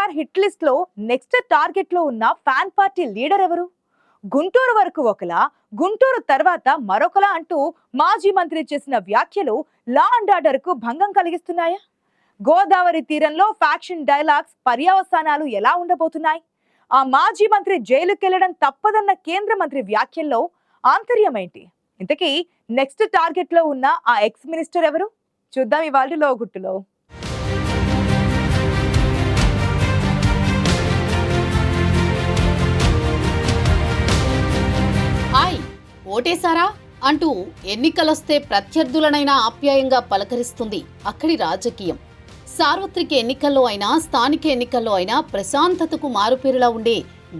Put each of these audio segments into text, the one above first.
Star hit లిస్ట్లో next టార్గెట్లో ఉన్న ఫ్యాన్ పార్టీ లీడర్ ఎవరు? గుంటూరు వరకు ఒకలా గుంటూరు తర్వాత మరొకలా అంటూ మాజీ మంత్రి చేసిన వ్యాఖ్యలు లా అండ్ ఆర్డర్కు భంగం కలిగిస్తున్నాయా? గోదావరి తీరంలో ఫ్యాక్షన్ డైలాగ్స్ పర్యవసానాలు ఎలా ఉండబోతున్నాయి? ఆ మాజీ మంత్రి జైలుకెళ్ళడం తప్పదన్న కేంద్ర మంత్రి వ్యాఖ్యల్లో ఆంతర్యం ఏంటి? ఇంతకీ నెక్స్ట్ టార్గెట్లో ఉన్న ఆ ఎక్స్ మినిస్టర్ ఎవరు? చూద్దాం ఇవాళ లోగుట్టులో. ఓటేశారా అంటూ ఎన్నికలొస్తే ప్రత్యర్థులనైనా ఆప్యాయంగా పలకరిస్తుంది అక్కడి రాజకీయం. సార్వత్రిక ఎన్నికల్లో అయినా స్థానిక ఎన్నికల్లో అయినా ప్రశాంతతకు మారుపేరులా ఉండే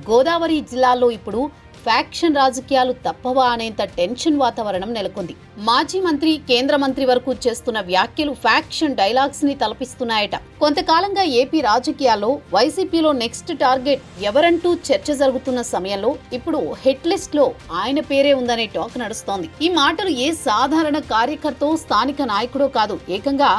గోదావరి జిల్లాలో ఇప్పుడు ఫ్యాక్షన్ రాజకీయాలు తప్పవా అనేంత టెన్షన్ వాతావరణం నెలకొంది. మాజీ మంత్రి కేంద్ర మంత్రి వరకు చేస్తున్న వ్యాఖ్యలు ఫ్యాక్షన్ డైలాగ్స్ని తలపిస్తున్నాయట. కొంతకాలంగా ఏపీ రాజకీయాల్లో వైసీపీలో నెక్స్ట్ టార్గెట్ ఎవరంటూ చర్చ జరుగుతున్న సమయంలో ఇప్పుడు హెడ్ లిస్ట్లో ఆయన పేరే ఉందనే టాక్ నడుస్తోంది. ఈ మాటలు ఏ సాధారణ కార్యకర్తో స్థానిక నాయకుడో కాదు. ఏకంగా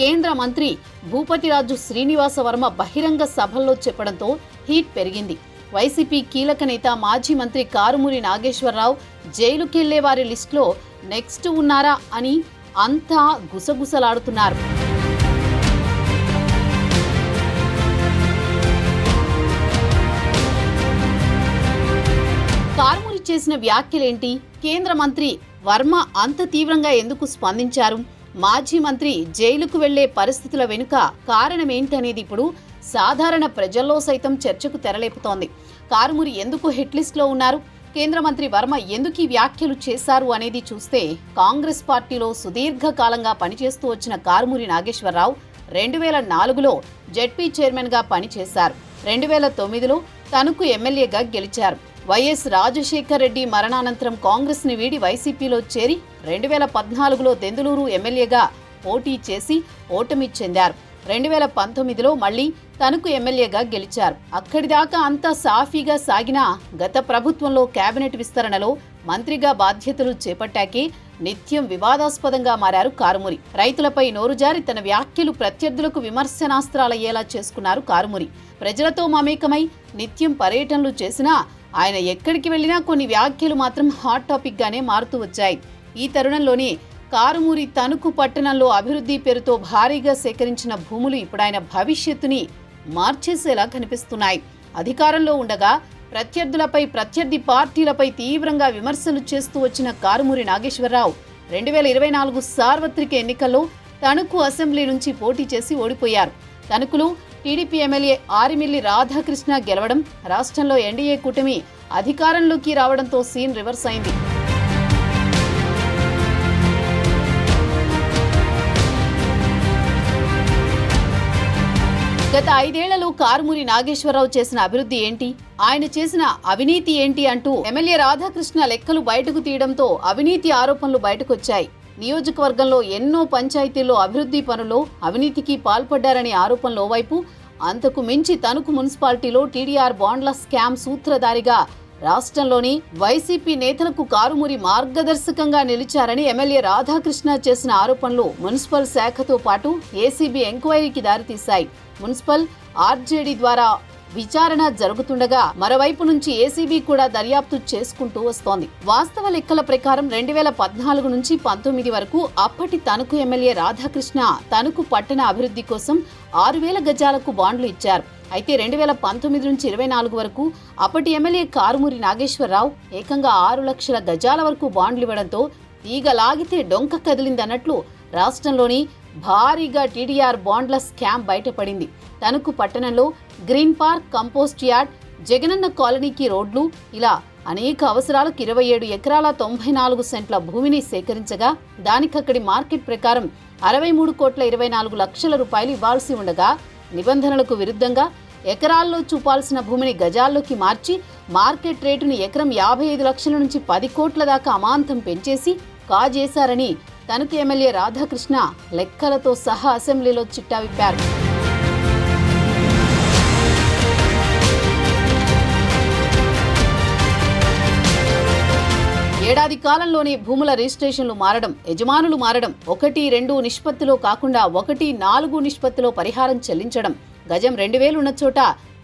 కేంద్ర మంత్రి భూపతిరాజు శ్రీనివాస వర్మ బహిరంగ సభల్లో చెప్పడంతో హీట్ పెరిగింది. వైసీపీ కీలక నేత మాజీ మంత్రి కారుమూరి నాగేశ్వరరావు జైలుకెళ్ళే వారి లిస్టులో నెక్స్ట్ ఉన్నారా అని అంతా గుసగుసలాడుతున్నారు. కారుమూరి చేసిన వ్యాఖ్యలేంటి? కేంద్ర మంత్రి వర్మ అంత తీవ్రంగా ఎందుకు స్పందించారు? మాజీ మంత్రి జైలుకు వెళ్ళే పరిస్థితుల వెనుక కారణమేంటనేది ఇప్పుడు సాధారణ ప్రజల్లో సైతం చర్చకు తెరలేపుతోంది. కారుమురి ఎందుకు హిట్లిస్ట్లో ఉన్నారు? కేంద్ర మంత్రి వర్మ ఎందుకు ఈ వ్యాఖ్యలు చేశారు అనేది చూస్తే కాంగ్రెస్ పార్టీలో సుదీర్ఘకాలంగా పనిచేస్తూ వచ్చిన కారుమూరి నాగేశ్వరరావు రెండు వేల నాలుగులో జెడ్పీ చైర్మన్గా పనిచేశారు. రెండు వేల తొమ్మిదిలో తణుకు ఎమ్మెల్యేగా గెలిచారు. వైఎస్ రాజశేఖర్ రెడ్డి మరణానంతరం కాంగ్రెస్ని వీడి వైసీపీలో చేరి రెండు వేల పద్నాలుగులో దెందులూరు ఎమ్మెల్యేగా పోటీ చేసి ఓటమి చెందారు. రెండు వేల పంతొమ్మిదిలో మళ్ళీ తణుకు ఎమ్మెల్యేగా గెలిచారు. అక్కడిదాకా అంతా సాఫీగా సాగిన గత ప్రభుత్వంలో కేబినెట్ విస్తరణలో మంత్రిగా బాధ్యతలు చేపట్టాకే నిత్యం వివాదాస్పదంగా మారారు కారుమూరి. రైతులపై నోరుజారి తన వ్యాఖ్యలు ప్రత్యర్థులకు విమర్శనాస్త్రాలయ్యేలా చేసుకున్నారు కారుమూరి. ప్రజలతో మమేకమై నిత్యం పర్యటనలు చేసినా ఆయన ఎక్కడికి వెళ్ళినా కొన్ని వ్యాఖ్యలు మాత్రం హాట్ టాపిక్గానే మారుతూ వచ్చాయి. ఈ తరుణంలోనే కారుమూరి తణుకు పట్టణంలో అభివృద్ధి పేరుతో భారీగా సేకరించిన భూములు ఇప్పుడు ఆయన భవిష్యత్తుని మార్చేసేలా కనిపిస్తున్నాయి. అధికారంలో ఉండగా ప్రత్యర్థులపై ప్రత్యర్థి పార్టీలపై తీవ్రంగా విమర్శలు చేస్తూ వచ్చిన కారుమూరి నాగేశ్వరరావు రెండు వేల ఇరవై నాలుగు సార్వత్రిక ఎన్నికల్లో తణుకు అసెంబ్లీ నుంచి పోటీ చేసి ఓడిపోయారు. తణుకులు టీడీపీ ఎమ్మెల్యే ఆరిమిల్లి రాధాకృష్ణ గెలవడం రాష్ట్రంలో ఎన్డీఏ కూటమి అధికారంలోకి రావడంతో సీన్ రివర్స్ అయింది. గత ఐదేళ్ళలో కారుమూరి నాగేశ్వరరావు చేసిన అభివృద్ధి ఏంటి? ఆయన చేసిన అవినీతి ఏంటి అంటూ ఎమ్మెల్యే రాధాకృష్ణ లెక్కలు బయటకు తీయడంతో అవినీతి ఆరోపణలు బయటకొచ్చాయి. నియోజకవర్గంలో ఎన్నో పంచాయతీల్లో అభివృద్ధి పనులు అవినీతికి పాల్పడ్డారనే ఆరోపణలు ఓవైపు అంతకు మించి తణుకు మున్సిపాలిటీలో టీడీఆర్ బాండ్ల స్కామ్ సూత్రధారిగా రాష్ట్రంలోని వైసీపీ నేతలకు కారుమూరి మార్గదర్శకంగా నిలిచారని ఎమ్మెల్యే రాధాకృష్ణ చేసిన ఆరోపణలు మున్సిపల్ శాఖతో పాటు ఏసీబీ ఎంక్వైరీకి దారితీశాయి. మున్సిపల్ ఆర్జేడీ ద్వారా విచారణ జరుగుతుండగా మరోవైపు నుంచి ఏసీబీ కూడా దర్యాప్తు చేసుకుంటూ వస్తోంది. వాస్తవ లెక్కల ప్రకారం రెండు వేల పద్నాలుగు నుంచి పంతొమ్మిది వరకు అప్పటి తణుకు ఎమ్మెల్యే రాధాకృష్ణ తణుకు పట్టణ అభివృద్ధి కోసం ఆరు వేల గజాలకు బాండ్లు ఇచ్చారు. అయితే రెండు వేల పంతొమ్మిది నుంచి ఇరవై నాలుగు వరకు అప్పటి ఎమ్మెల్యే కారుమూరి నాగేశ్వరరావు ఏకంగా ఆరు లక్షల గజాల వరకు బాండ్లు ఇవ్వడంతో తీగ లాగితే డొంక కదిలిందన్నట్లు రాష్ట్రంలోని భారీగా టీడీఆర్ బాండ్ల స్కామ్ బయటపడింది. తణుకు పట్టణంలో green park compost yard Jagananna కాలనీకి రోడ్లు ఇలా అనేక అవసరాలకు ఇరవై ఏడు ఎకరాల తొంభై నాలుగు సెంట్ల భూమిని సేకరించగా దానికక్కడి మార్కెట్ ప్రకారం అరవై మూడు కోట్ల ఇరవై నాలుగు లక్షల రూపాయలు ఇవ్వాల్సి ఉండగా నిబంధనలకు విరుద్ధంగా ఎకరాల్లో చూపాల్సిన భూమిని గజాల్లోకి మార్చి మార్కెట్ రేటును ఎకరం యాభై ఐదు లక్షల నుంచి పది కోట్ల దాకా అమాంతం పెంచేసి కాజేశారని తణుకు ఎమ్మెల్యే రాధాకృష్ణ లెక్కలతో సహా అసెంబ్లీలో చిట్టా విప్పారు. ఏడాది కాలంలోనే భూముల రిజిస్ట్రేషన్లు మారడం యజమానులు మారడం ఒకటి రెండు నిష్పత్తిలో కాకుండా ఒకటి నాలుగు నిష్పత్తిలో పరిహారం చెల్లించడం గజం రెండు వేలు ఉన్న చోట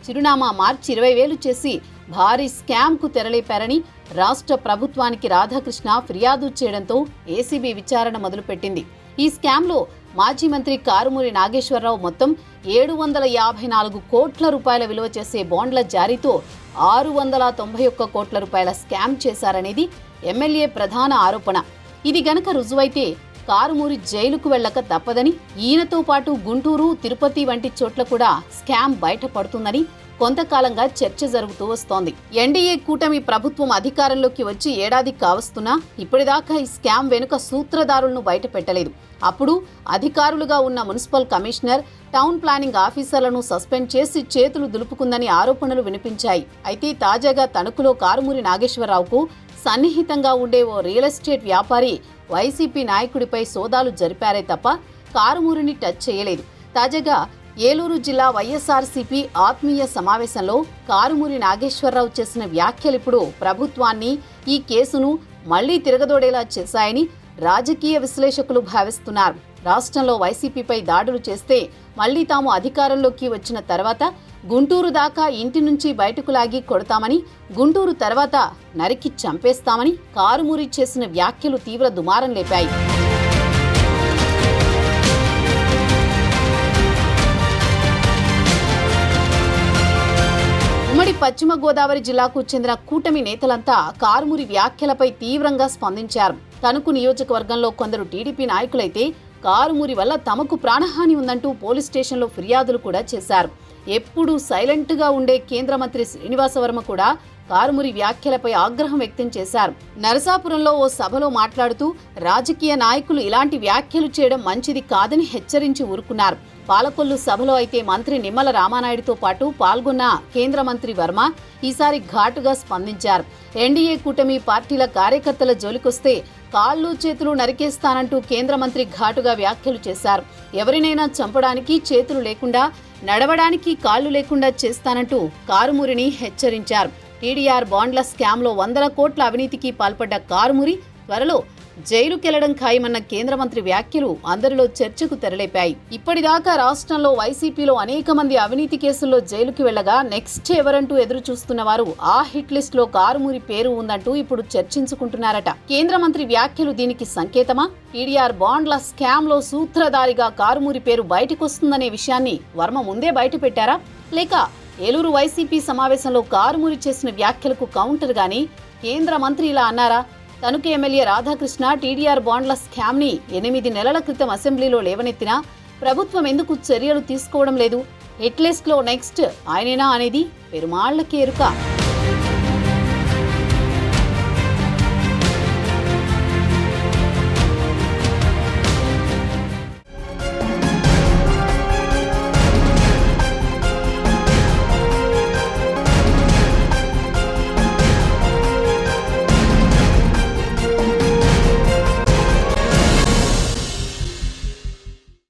చిరునామా మార్చి ఇరవై వేలు చేసి భారీ స్కామ్కు తెరలేపారని రాష్ట్ర ప్రభుత్వానికి రాధాకృష్ణ ఫిర్యాదు చేయడంతో ఏసీబీ విచారణ మొదలుపెట్టింది. ఈ స్కామ్లో మాజీ మంత్రి కారుమూరి నాగేశ్వరరావు మొత్తం ఏడు వందల యాభై నాలుగు కోట్ల రూపాయల విలువ చేసే బాండ్ల జారీతో ఆరు వందల తొంభై ఒక్క కోట్ల రూపాయల స్కామ్ చేశారనేది ఎమ్మెల్యే ప్రధాన ఆరోపణ. ఇది గనక రుజువైతే కారుమూరి జైలుకు వెళ్ళక తప్పదని ఈయనతో పాటు గుంటూరు తిరుపతి వంటి చోట్ల కూడా స్కామ్ బయటపడుతుందని కొంతకాలంగా చర్చ జరుగుతూ వస్తోంది. ఎన్డీఏ కూటమి ప్రభుత్వం అధికారంలోకి వచ్చి ఏడాది కావస్తున్నా ఇప్పటిదాకా ఈ స్కామ్ వెనుక సూత్రధారులను బయట పెట్టలేదు అప్పుడు అధికారులుగా ఉన్న మున్సిపల్ కమిషనర్ టౌన్ ప్లానింగ్ ఆఫీసర్లను సస్పెండ్ చేసి చేతులు దులుపుకుందని ఆరోపణలు వినిపించాయి. అయితే తాజాగా తణుకులో కారుమూరి నాగేశ్వరరావుకు సన్నిహితంగా ఉండే ఓ రియల్ ఎస్టేట్ వ్యాపారి వైసీపీ నాయకుడిపై సోదాలు జరిపారే తప్ప కారుమూరిని టచ్ చేయలేదు. తాజాగా ఏలూరు జిల్లా వైఎస్ఆర్సీపీ ఆత్మీయ సమావేశంలో కారుమూరి నాగేశ్వరరావు చేసిన వ్యాఖ్యలిప్పుడు ప్రభుత్వాన్ని ఈ కేసును మళ్ళీ తిరగదోడేలా చేశాయని రాజకీయ విశ్లేషకులు భావిస్తున్నారు. రాష్ట్రంలో వైసీపీపై దాడులు చేస్తే మళ్ళీ తాము అధికారంలోకి వచ్చిన తర్వాత గుంటూరు దాకా ఇంటి నుంచి బయటకు లాగి కొడతామని గుంటూరు తర్వాత నరికి చంపేస్తామని కారుమూరి చేసిన వ్యాఖ్యలు తీవ్ర దుమారం లేపాయి. ఉమ్మడి పశ్చిమ గోదావరి జిల్లాకు చెందిన కూటమి నేతలంతా కారుమూరి వ్యాఖ్యలపై తీవ్రంగా స్పందించారు. తణుకు నియోజకవర్గంలో కొందరు టీడీపీ నాయకులైతే కారుమూరి వల్ల తమకు ప్రాణహాని ఉందంటూ పోలీస్ స్టేషన్లో ఫిర్యాదులు కూడా చేశారు. ఎప్పుడూ సైలెంట్గా ఉండే కేంద్ర మంత్రి శ్రీనివాసవర్మ కూడా కారుమురి వ్యాఖ్యలపై ఆగ్రహం వ్యక్తం చేశారు. నరసాపురంలో ఓ సభలో మాట్లాడుతూ రాజకీయ నాయకులు ఇలాంటి వ్యాఖ్యలు చేయడం మంచిది కాదని హెచ్చరించి ఊరుకున్నారు. పాలకొల్లు సభలో అయితే మంత్రి నిమ్మల రామానాయుడుతో పాటు పాల్గొన్న కేంద్ర మంత్రి వర్మ ఈసారి ఘాటుగా స్పందించారు. ఎన్డీఏ కూటమి పార్టీల కార్యకర్తల జోలికొస్తే కాళ్ళు చేతులు నరికేస్తానంటూ కేంద్ర మంత్రి ఘాటుగా వ్యాఖ్యలు చేశారు. ఎవరినైనా చంపడానికి చేతులు లేకుండా నడవడానికి కాళ్ళు లేకుండా చేస్తానంటూ కారుమూరిని హెచ్చరించారు. టీడీఆర్ బాండ్ల స్కామ్లో వందల కోట్ల అవినీతికి పాల్పడ్డ కారుమురి త్వరలో జైలుకెళ్ళడం ఖాయమన్న కేంద్ర మంత్రి వ్యాఖ్యలు అందరిలో చర్చకు తెరలేపాయి. ఇప్పటిదాకా రాష్ట్రంలో వైసీపీలో అనేక మంది అవినీతి కేసుల్లో జైలుకి వెళ్ళగా నెక్స్ట్ ఎవరంటూ ఎదురు చూస్తున్న వారు ఆ హిట్ లిస్ట్లో కారుమూరి పేరు ఉందంటూ ఇప్పుడు చర్చించుకుంటున్నారట. కేంద్ర మంత్రి వ్యాఖ్యలు దీనికి సంకేతమా? టీడీఆర్ బాండ్ల స్కామ్లో సూత్రధారిగా కారుమూరి పేరు బయటకొస్తుందనే విషయాన్ని వర్మ ముందే బయటపెట్టారా? లేక ఏలూరు వైసీపీ సమావేశంలో కారుమూరి చేసిన వ్యాఖ్యలకు కౌంటర్ గాని కేంద్ర మంత్రి ఇలా అన్నారా? తణుకు ఎమ్మెల్యే రాధాకృష్ణ టీడీఆర్ బాండ్ల స్కామ్ని ఎనిమిది నెలల క్రితం అసెంబ్లీలో లేవనెత్తినా ప్రభుత్వం ఎందుకు చర్యలు తీసుకోవడం లేదు? హెట్లెస్ట్లో నెక్స్ట్ ఆయనేనా అనేది పెరుమాళ్ళకి ఎరుక.